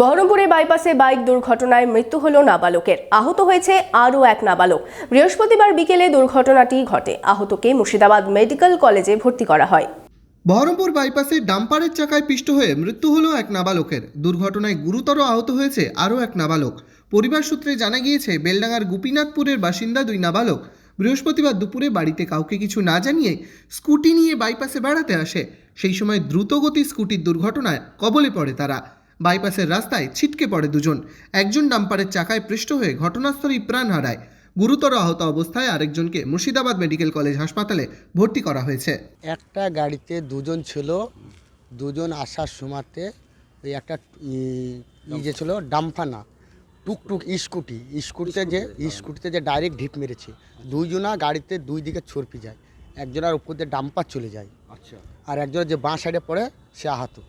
বহরমপুরে বাইপাসে বাইক দুর্ঘটনায় মৃত্যু হল নাবালকের। আহত হয়েছে আরও এক নাবালক। বৃহস্পতিবার বিকেলে দুর্ঘটনাটি ঘটে। আহতকে মুর্শিদাবাদ মেডিকেল কলেজে ভর্তি করা হয়। বহরমপুর বাইপাসে ডাম্পারের চাকায় পিষ্ট হয়ে মৃত্যু হলো এক নাবালকের। দুর্ঘটনায় গুরুতর আহত হয়েছে আরও এক নাবালক। পরিবার সূত্রে জানা গিয়েছে, বেলডাঙ্গার গোপীনাথপুরের বাসিন্দা দুই নাবালক বৃহস্পতিবার দুপুরে বাড়িতে কাউকে কিছু না জানিয়ে স্কুটি নিয়ে বাইপাসে বেড়াতে আসে। সেই সময় দ্রুতগতি স্কুটির দুর্ঘটনায় কবলে পড়ে তারা। বাইপাসের রাস্তায় ছিটকে পড়ে দুজন। একজন ডাম্পারের চাকায় পৃষ্ঠ হয়ে ঘটনাস্থলেই প্রাণ হারায়। গুরুতর আহত অবস্থায় আরেকজনকে মুর্শিদাবাদ মেডিকেল কলেজ হাসপাতালে ভর্তি করা হয়েছে। একটা গাড়িতে দুজন ছিল। দুজন আসার সময়তে ওই একটা ই- ই যে ছিল ডাম্পানা টুকটুক স্কুটি। স্কুটিতে যে স্কুটিতে যে ডাইরেক্ট ঢিপ মেরেছে। দুইজনা গাড়িতে দুই দিকে ছরপি যায়। একজনের উপর দিয়ে ডাম্পার চলে যায়। আচ্ছা। আর একজনের যে বাঁ সাইডে পড়ে সে আহত।